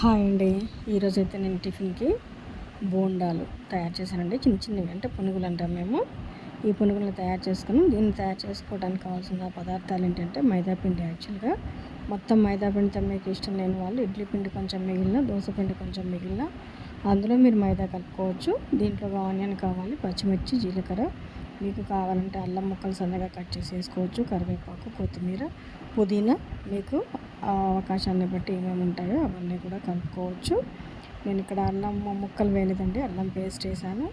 Hi అండి. ఈరోజు అయితే నేను టిఫిన్కి బోండాలు తయారు చేశానండి. చిన్న చిన్నవి అంటే పునుగులు అంటాం మేము. ఈ పునుగులను తయారు చేసుకుని దీన్ని తయారు చేసుకోవడానికి కావాల్సిన పదార్థాలు ఏంటంటే మైదా పిండి యాక్చువల్గా. మొత్తం మైదా పిండితో మీకు ఇష్టం లేని వాళ్ళు ఇడ్లీ పిండి కొంచెం మిగిలిన దోశ పిండి కొంచెం మిగిలిన అందులో మీరు మైదా కలుపుకోవచ్చు. దీంట్లో ఆనియన్ కావాలి పచ్చిమిర్చి జీలకర్ర మీకు కావాలంటే అల్లం ముక్కలు సన్నగా కట్ చేసి వేసుకోవచ్చు కరివేపాకు కొత్తిమీర పుదీనా మీకు అవకాశాన్ని బట్టి ఏమేమి ఉంటాయో అవన్నీ కూడా కలుపుకోవచ్చు నేను ఇక్కడ అల్లం ముక్కలు వేయలేదండి అల్లం పేస్ట్ వేసాను.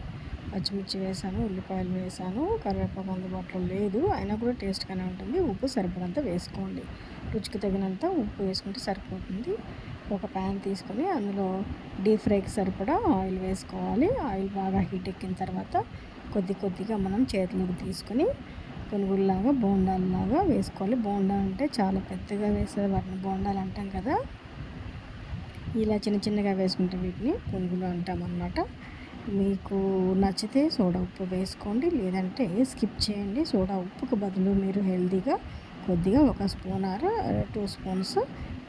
పచ్చిమిర్చి వేసాను ఉల్లిపాయలు వేసాను కరివేపాకు అందుబాటులో లేదు. అయినా కూడా టేస్ట్గానే ఉంటుంది. ఉప్పు సరిపడంత వేసుకోండి. రుచికి తగినంత ఉప్పు వేసుకుంటే సరిపోతుంది. ఒక ప్యాన్ తీసుకొని అందులో డీప్ ఫ్రైకి సరిపడా ఆయిల్ వేసుకోవాలి. ఆయిల్ బాగా హీట్ ఎక్కిన తర్వాత కొద్ది కొద్దిగా మనం చేతిలోకి తీసుకొని పునుగుల్లాగా బోండాలలాగా వేసుకోవాలి. బోండా అంటే చాలా పెద్దగా వేసేది. వాటిని బోండాలు అంటాం కదా. ఇలా చిన్న చిన్నగా వేసుకుంటాం వీటిని పునుగులు అంటాం అన్నమాట మీకు నచ్చితే సోడా ఉప్పు వేసుకోండి లేదంటే స్కిప్ చేయండి. సోడా ఉప్పుకు బదులు మీరు హెల్తీగా కొద్దిగా ఒక స్పూన్ ఆర్ టూ స్పూన్స్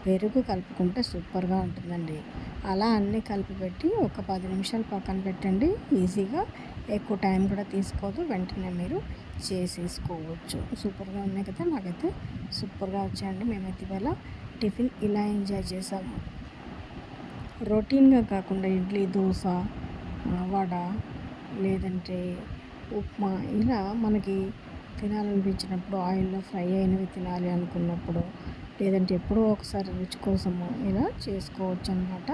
పెరుగు కలుపుకుంటే సూపర్గా ఉంటుందండి. అలా అన్నీ కలిపి పెట్టి ఒక పది నిమిషాలు పక్కన పెట్టండి. ఈజీగా ఎక్కువ టైం కూడా తీసుకోదు. వెంటనే మీరు చేసేసుకోవచ్చు. సూపర్గా ఉన్నాయి కదా నాకైతే సూపర్గా వచ్చాయండి. మేమైతే ఇవాళ టిఫిన్ ఇలా ఎంజాయ్ చేసాము. రొటీన్గా కాకుండా ఇడ్లీ దోశ వడ లేదంటే ఉప్మా? ఇలా మనకి తినాలనిపించినప్పుడు ఆయిల్లో ఫ్రై అయినవి తినాలి అనుకున్నప్పుడు లేదంటే ఎప్పుడో ఒకసారి రుచి కోసము ఇలా చేసుకోవచ్చు అనమాట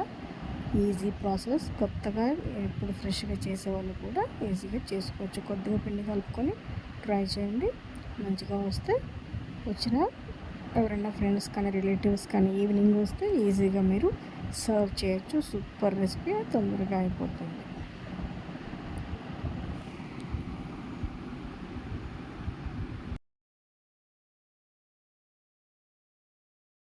ఈజీ ప్రాసెస్. కొత్తగా ఎప్పుడు ఫ్రెష్గా చేసేవాళ్ళు కూడా ఈజీగా చేసుకోవచ్చు. కొద్దిగా పిండి కలుపుకొని ట్రై చేయండి. మంచిగా వస్తే వచ్చిన ఎవరైనా ఫ్రెండ్స్ కానీ రిలేటివ్స్ కానీ ఈవినింగ్ వస్తే ఈజీగా మీరు సర్వ్ చేయొచ్చు. సూపర్ రెసిపీ తొందరగా అయిపోతుంది.